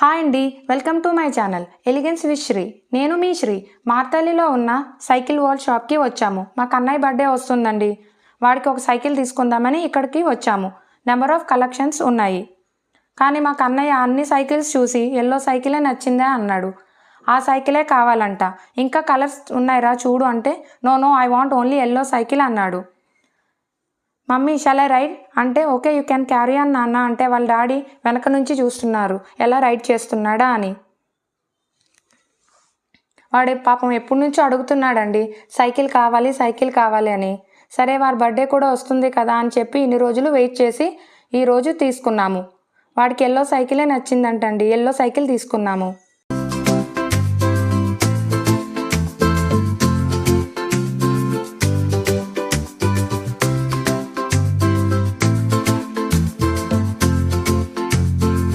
Hi అండి welcome to my channel. Elegance with Sri. నేను మీ శ్రీ. మార్తల్లిలో ఉన్న సైకిల్ వాల్ షాప్కి వచ్చాము. మా కన్నయ్య బర్త్డే వస్తుందండి. వాడికి ఒక సైకిల్ తీసుకుందామని ఇక్కడికి వచ్చాము. నెంబర్ ఆఫ్ కలెక్షన్స్ ఉన్నాయి. కానీ మా కన్నయ్య అన్ని సైకిల్స్ చూసి ఎల్లో సైకిలే నచ్చిందే అన్నాడు. ఆ సైకిలే కావాలంట. ఇంకా కలర్స్ ఉన్నాయిరా చూడు అంటే no no I want only yellow cycle అన్నాడు. మమ్మీ షల్ ఐ రైడ్ అంటే okay you can carry on నాన్న అంటే వాళ్ళ డాడీ వెనక నుంచి చూస్తున్నారు. ఎలా రైడ్ చేస్తున్నాడా అని. వాడు పాపం ఎప్పటి నుంచో అడుగుతున్నాడండి సైకిల్ కావాలి సైకిల్ కావాలి అని. సరే వారి బర్త్డే కూడా వస్తుంది కదా అని చెప్పి ఇన్ని రోజులు వెయిట్ చేసి ఈరోజు తీసుకున్నాము. వాడికి ఎల్లో సైకిలే నచ్చిందంటండి ఎల్లో సైకిల్ తీసుకున్నాము.